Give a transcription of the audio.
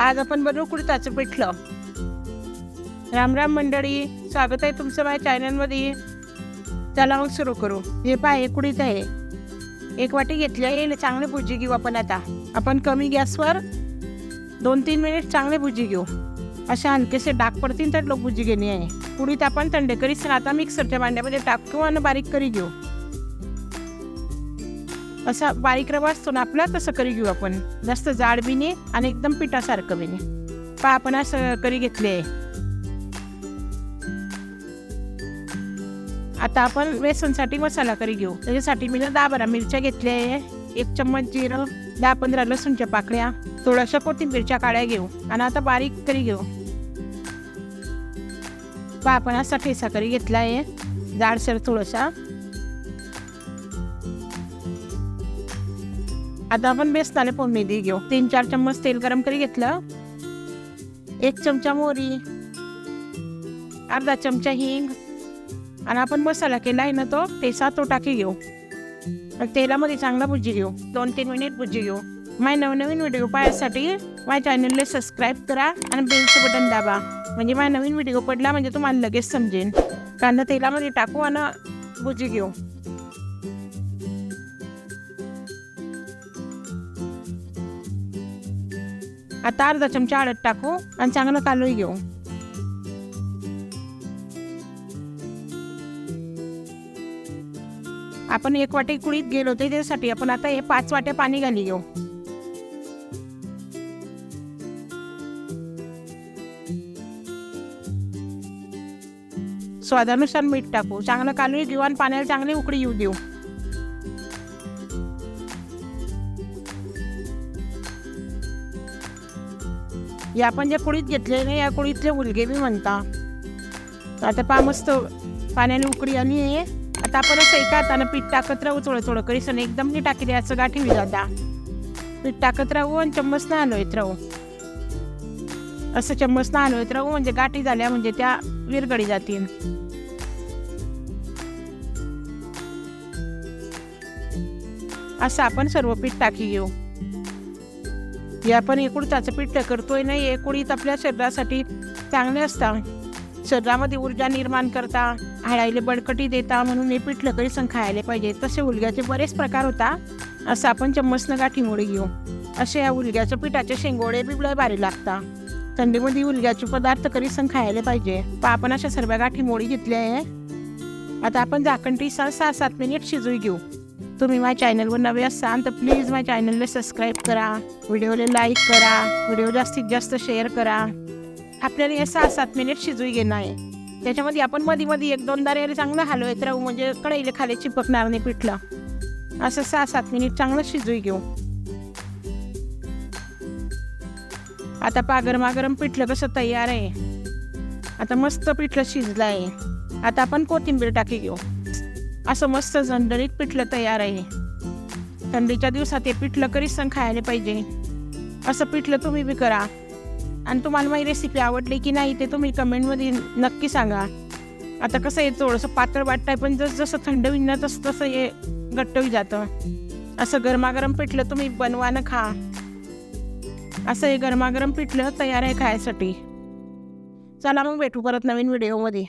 आज आपण बनवू कुडताचं पिठलं. राम राम मंडळी स्वागत आहे तुमचं माझ्या चॅनलमध्ये. चला मग सुरू करू. हे पाय कुडीत आहे. एक वाटी घेतली आहे चांगली भुजी घेऊ आपण आता. आपण कमी गॅसवर दोन तीन मिनिट चांगले भुजी घेऊ. अशा हलकेसे डाग पडतील तर लोक भुजी घेणे आहे. कुडीत आपण थंड करीस आता मिक्सरच्या भांड्यामध्ये टाकतो आणि बारीक करी घेऊ. असा बारीक रवा असतो ना आपला तसं करी घेऊ आपण. जास्त जाड बी नाही आणि एकदम पिठासारखं बी नाही. पा आपण असं करी घेतले आता आपण बेसनसाठी मसाला करी घेऊ. त्याच्यासाठी मी ना दहा बारा मिरच्या घेतल्या आहे. एक चम्मच जिरं दहा पंधरा लसूणच्या पाकळ्या थोड्याशा कोथिंबीरच्या काळ्या घेऊ आणि आता बारीक करी घेऊ. पा आपण असा ठेसा करी घेतला आहे. जाडसर थोडासा. आता आपण बेसनाला फोडणी दे घेऊ. तीन चार चम्मच तेल गरम करी घेतलं. एक चमचा मोहरी. अर्धा चमचा हिंग. आणि आपण मसाला केला आहे ना तो ठेसा तो टाकी घेऊ. तेलामध्ये चांगला भुजी घेऊ. दोन तीन मिनिट भुजी घेऊ. माझ्या नवनवीन व्हिडिओ पाहण्यासाठी माझ्या चॅनलला सबस्क्राईब करा आणि बेलचं बटन दाबा. म्हणजे माझा नवीन व्हिडिओ पडला म्हणजे तुम्हाला लगेच समजेन कांदा तेलामध्ये टाकू आणि भुजी घेऊ. आता अर्धा चमचा हळद टाकू आणि चांगलं कालवून घेऊ. आपण एक वाटी कुळीत गेलो होते त्यासाठी आपण आता हे पाच वाट्या पाणी घाली घेऊ. स्वादानुसार मीठ टाकू चांगलं कालवून घेऊ आणि पाण्याला चांगली उकळी येऊ देऊ. या आपण ज्या कुळीत घेतले ना या कुळीतले उलगे बी म्हणता. आता पा मस्त पाण्याने उकडी आली आहे. आता आपण असं एका हातानं पीठ टाकत राहू थोडं थोडं करीसन एकदम नाही टाकी द्यायचं गाठी मी जाता पीठ टाकत राहू आणि चम्मच ना हलवत राहू. असं चम्मच ना हलवत राहू म्हणजे गाठी झाल्या म्हणजे त्या विरगडी जातील. असं आपण सर्व पीठ टाकी घेऊ. हे आपण एकुडताचं पीठ करतोय ना एकूणीत आपल्या शरीरासाठी चांगले असतं. शरीरामध्ये ऊर्जा निर्माण करता हाडायला बळकटी देता म्हणून हे पिठलं करी खायला पाहिजे. तसे उलग्याचे बरेच प्रकार होता असं आपण चम्मचनं गाठीमुळे घेऊ. असे या उलग्याच्या पिठाचे शेंगोळे बिबळे भारी लागता. थंडीमध्ये उलग्याचे पदार्थ करीसन खायला पाहिजे. पण आपण अशा सर्व गाठी मोडी घेतल्या आहे. आता आपण झाकणटी सहा सहा सात मिनिट शिजू घेऊ. तुम्ही माझ्या चॅनलवर नवे असाल तर प्लीज माझ्या चॅनलला सबस्क्राईब करा. व्हिडिओला लाईक करा. व्हिडिओ जास्तीत जास्त शेअर करा. आपल्याला हे सहा सात मिनिट शिजवी घेणं आहे. त्याच्यामध्ये आपण मध्ये मध्ये एक दोन दारे चांगलं हलवत राहू म्हणजे कढईला खाली चिपकणार नाही पिठलं. असं सहा सात मिनिट चांगलं शिजवी घेऊ. आता पागरमागरम पिठलं कसं तयार आहे. आता मस्त पिठलं शिजलं आहे आता आपण कोथिंबीर टाकी घेऊ. असं मस्त झणझणीत पिठलं तयार आहे. थंडीच्या दिवसात हे पिठलं करीसन खायला पाहिजे. असं पिठलं तुम्ही बी करा. आणि तुम्हाला माझी रेसिपी आवडली की नाही ते तुम्ही कमेंटमध्ये नक्की सांगा. आता कसं आहे थोडंसं पातळ वाटतंय पण जस जसं थंड होईल ना तसं तसं हे घट्ट होई जातं. असं गरमागरम पिठलं तुम्ही बनवा ना खा. असं हे गरमागरम पिठलं तयार आहे खायसाठी. चला मग भेटू परत नवीन व्हिडिओमध्ये